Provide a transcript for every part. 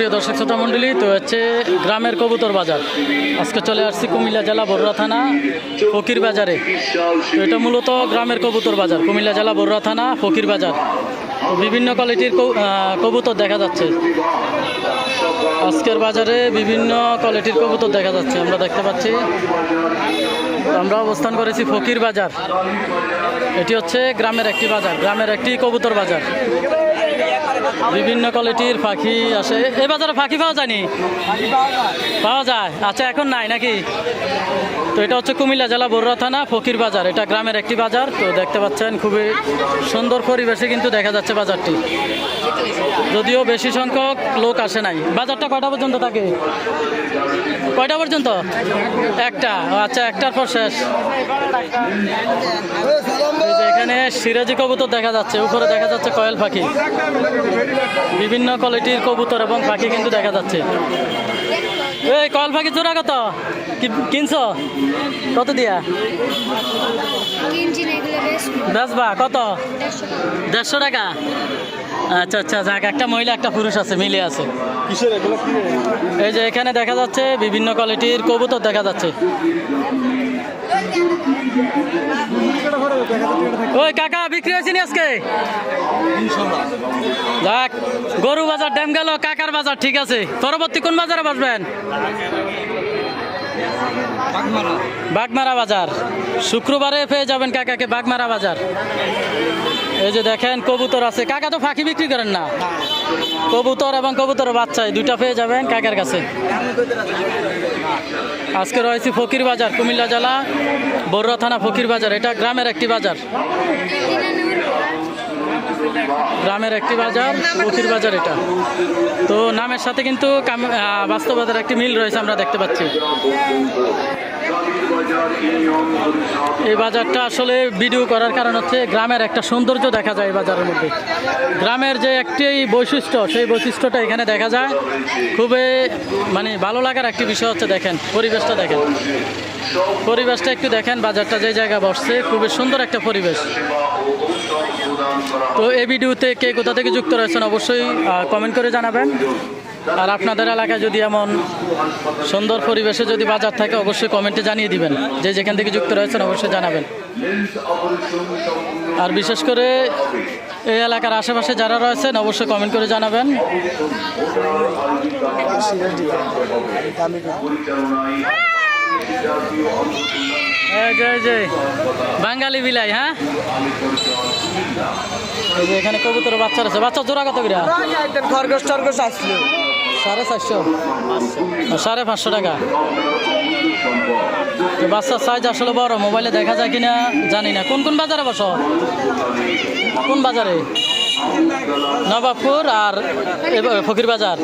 সুপ্রিয় দর্শক, শ্রোতা মণ্ডলী, তো হচ্ছে গ্রামের কবুতর বাজার। আজকে চলে আসছি কুমিল্লা জেলা বরুড়া থানা, ফকির বাজারে। তো এটা মূলত গ্রামের কবুতর বাজার, কুমিল্লা জেলা বরুড়া থানা, ফকির বাজার। বিভিন্ন কোয়ালিটির কবুতর দেখা যাচ্ছে। আজকের বাজারে বিভিন্ন কোয়ালিটির কবুতর দেখা যাচ্ছে, আমরা দেখতে পাচ্ছি। আমরা অবস্থান করেছি ফকির বাজার। এটি হচ্ছে গ্রামের একটি বাজার, গ্রামের একটি কবুতর বাজার। বিভিন্ন কোয়ালিটির পাখি আসে। এই বাজারে পাখি পাওয়া যায়নি? পাওয়া যায়। আচ্ছা এখন নাই নাকি? তো এটা হচ্ছে কুমিল্লা জেলা বরুড়া থানা, ফকির বাজার। এটা গ্রামের একটি বাজার। তো দেখতে পাচ্ছেন, খুবই সুন্দর পরিবেশে কিন্তু দেখা যাচ্ছে বাজারটি। যদিও বেশি সংখ্যক লোক আসে নাই। বাজারটা কটা পর্যন্ত থাকে? কয়টা পর্যন্ত? একটা। আচ্ছা একটার পর শেষ। এখানে সিরাজি কবুতর দেখা যাচ্ছে, উপরে দেখা যাচ্ছে কয়েল পাখি। বিভিন্ন কোয়ালিটির কবুতর এবং পাখি কিন্তু দেখা যাচ্ছে। এই, কয়েল পাখি জোড়া কত? কিনছো? কত দিয়া? বেচবা কত? দেড়শো টাকা। আচ্ছা আচ্ছা যাক, একটা মহিলা, একটা পুরুষ আছে, মিলে আছে। এই যে এখানে দেখা যাচ্ছে বিভিন্ন কোয়ালিটির কবুতর দেখা যাচ্ছে। ওই কাকা, বিক্রি হয়েছে নি আজকে? যাক, গরু বাজার ড্যাম গেল, কাকার বাজার, ঠিক আছে। পরবর্তী কোন বাজারে বসবেন? বাগমারা বাজার। শুক্রবারে পেয়ে যাবেন কাকাকে বাগমারা বাজার। এই যে দেখেন, কবুতর আছে। কাকা তো ফাঁকি বিক্রি করেন না? কবুতর এবং কবুতর বাচ্চায় দুইটা পেয়ে যাবেন কাকার কাছে। আজকে রয়েছে ফকির বাজার, কুমিল্লা জেলা বড়ুয়া থানা ফকির বাজার। এটা গ্রামের একটি বাজার। গ্রামের একটি বাজার, ফকির বাজার এটা। তো নামের সাথে কিন্তু বাস্তবতার একটি মিল রয়েছে আমরা দেখতে পাচ্ছি। এই বাজারটা আসলে ভিডিও করার কারণ হচ্ছে গ্রামের একটা সৌন্দর্য দেখা যায় এই বাজারের মধ্যে। গ্রামের যে একটি বৈশিষ্ট্য, সেই বৈশিষ্ট্যটা এখানে দেখা যায়। খুবই মানে ভালো লাগার একটি বিষয় হচ্ছে দেখেন, পরিবেশটা দেখেন। পরিবেশটা একটু দেখেন, বাজারটা যে জায়গা বসছে, খুবই সুন্দর একটা পরিবেশ। তো এই ভিডিওতে কে কোথা থেকে যুক্ত রয়েছেন অবশ্যই কমেন্ট করে জানাবেন। আর আপনাদের এলাকায় যদি এমন সুন্দর পরিবেশে যদি বাজার থাকে, অবশ্যই কমেন্টে জানিয়ে দিবেন। যে যেখান থেকে যুক্ত রয়েছেন, অবশ্যই জানাবেন। আর বিশেষ করে এই এলাকার আশেপাশে যারা রয়েছেন, অবশ্যই কমেন্ট করে জানাবেন। জয় এই যে, বাঙালি বিলাই হ্যাঁ? এই যে এখানে কবুতর বাচ্চা আছে। বাচ্চা জোড়া কত করে? খরগোশ টরগোশ আসছিল সাড়ে চারশো। সাড়ে পাঁচশো টাকা। তো বাচ্চার সাইজ আসলে বড় মোবাইলে দেখা যায় কিনা জানি না। কোন কোন বাজারে বসো? কোন বাজারে? নবাবপুর আর এ- ফকির বাজার।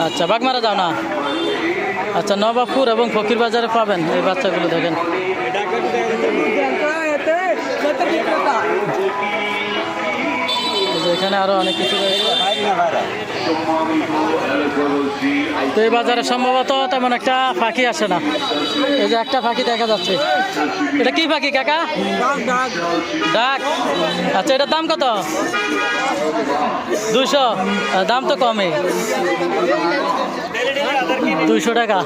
আচ্ছা বাগমারা যাও না। আচ্ছা নবাবপুর এবং ফকির বাজারে পাবেন এই বাচ্চাগুলো দেখেন। এখানে আরও অনেক কিছু তো এই বাজারে সম্ভবত তেমন একটা ফাঁকি আসে না। এই যে একটা ফাঁকি দেখা যাচ্ছে। এটা কি ফাঁকি, কাকা? ডাক। আচ্ছা এটার দাম কত? দুশো দাম তো কমই। দুশো টাকা।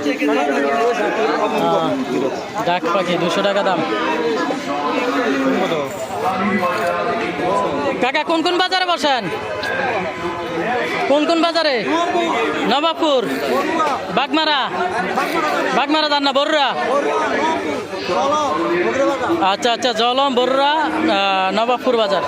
ডাক পাখি দুশো টাকা দাম। কাকা, কোন কোন বাজারে বসেন? কোন কোন বাজারে? নবাবপুর, বাগমারা। বাগমারা যান না বরুরা আচ্ছা আচ্ছা জলম বরুরা নবাবপুর বাজার।